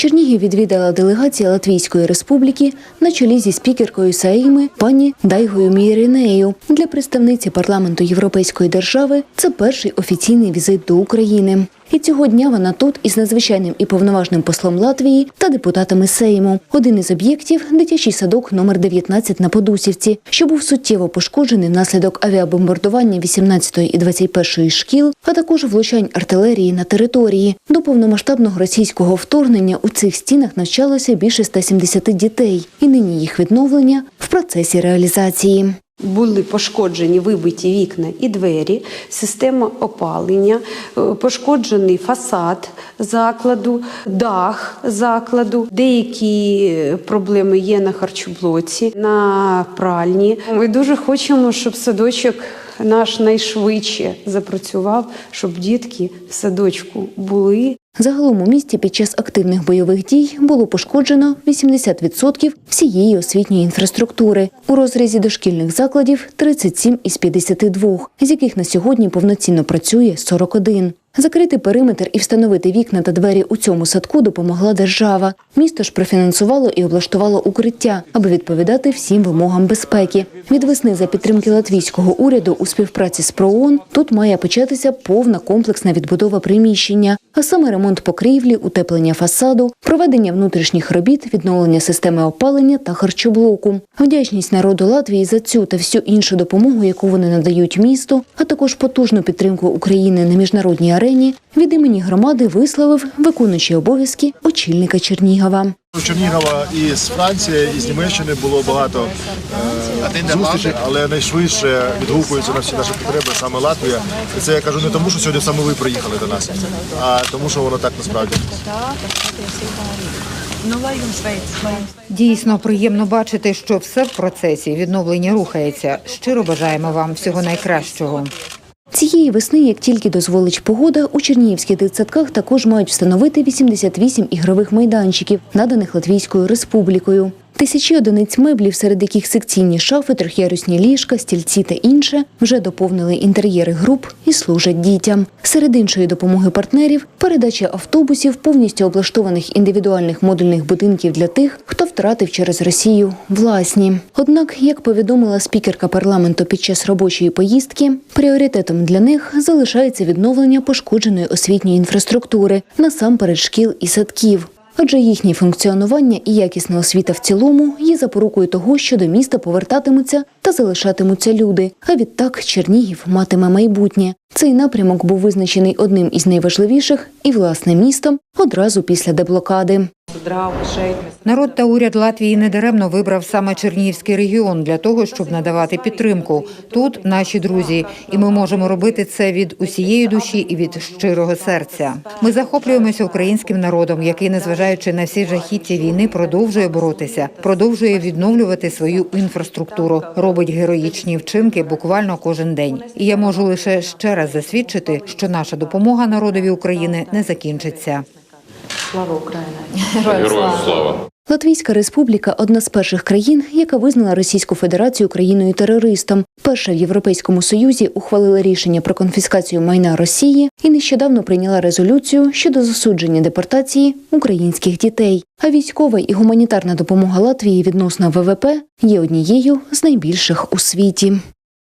Чернігів відвідала делегація Латвійської республіки на чолі зі спікеркою Саїми пані Дайгою Міринею. Для представниці парламенту Європейської держави це перший офіційний візит до України. І цього дня вона тут із надзвичайним і повноважним послом Латвії та депутатами Сейму. Один із об'єктів дитячий садок номер 19 на Подусівці, що був суттєво пошкоджений внаслідок авіабомбардування 18 і 21 шкіл, а також влучань артилерії на території. До повномасштабного російського вторгнення у цих стінах навчалося більше 170 дітей, і нині їх відновлення в процесі реалізації. Були пошкоджені вибиті вікна і двері, система опалення, е, пошкоджений фасад закладу, дах закладу. Деякі е, проблеми є на харчоблоці, на пральні. Ми дуже хочемо, щоб садочок наш найшвидше запрацював, щоб дітки в садочку були. Загалом у місті під час активних бойових дій було пошкоджено 80% всієї освітньої інфраструктури. У розрізі дошкільних закладів 37 із 52, з яких на сьогодні повноцінно працює 41. Закрити периметр і встановити вікна та двері у цьому садку допомогла держава. Місто ж профінансувало і облаштувало укриття, аби відповідати всім вимогам безпеки. Від весни за підтримки латвійського уряду у співпраці з ПРООН тут має початися повна комплексна відбудова приміщення, а саме ремонт покрівлі, утеплення фасаду, проведення внутрішніх робіт, відновлення системи опалення та харчоблоку. Вдячність народу Латвії за цю та всю іншу допомогу, яку вони надають місту, а також потужну підтримку України на міжнародній арені, від імені громади висловив виконуючий обов'язки очільника Чернігова. У Чернігова і з Франції, і з Німеччини було багато е, зустрічей, але найшвидше відгукуються на всі наші потреби саме Латвія. І це я кажу не тому, що сьогодні саме ви приїхали до нас, а тому, що воно так насправді. Дійсно приємно бачити, що все в процесі відновлення рухається. Щиро бажаємо вам всього найкращого. Цієї весни, як тільки дозволить погода, у Чернігівських дитсадках також мають встановити 88 ігрових майданчиків, наданих Латвійською республікою. Тисячі одиниць меблів, серед яких секційні шафи, трьохярусні ліжка, стільці та інше, вже доповнили інтер'єри груп і служать дітям. Серед іншої допомоги партнерів передача автобусів, повністю облаштованих індивідуальних модульних будинків для тих, хто втратив через Росію власні. Однак, як повідомила спікерка парламенту під час робочої поїздки, пріоритетом для них залишається відновлення пошкодженої освітньої інфраструктури насамперед шкіл і садків. Адже їхнє функціонування і якісна освіта в цілому є запорукою того, що до міста повертатимуться та залишатимуться люди. А відтак Чернігів матиме майбутнє. Цей напрямок був визначений одним із найважливіших і власне містом одразу після деблокади. Народ та уряд Латвії недаремно вибрав саме Чернігівський регіон для того, щоб надавати підтримку. Тут наші друзі, і ми можемо робити це від усієї душі і від щирого серця. Ми захоплюємося українським народом, який, незважаючи на всі жахіття війни, продовжує боротися, продовжує відновлювати свою інфраструктуру, робить героїчні вчинки буквально кожен день. І я можу лише ще раз засвідчити, що наша допомога народові України не закінчиться. Героям слава! Латвійська республіка одна з перших країн, яка визнала Російську Федерацію країною терористом. Перша в Європейському Союзі ухвалила рішення про конфіскацію майна Росії і нещодавно прийняла резолюцію щодо засудження депортації українських дітей. А військова і гуманітарна допомога Латвії відносно ВВП є однією з найбільших у світі.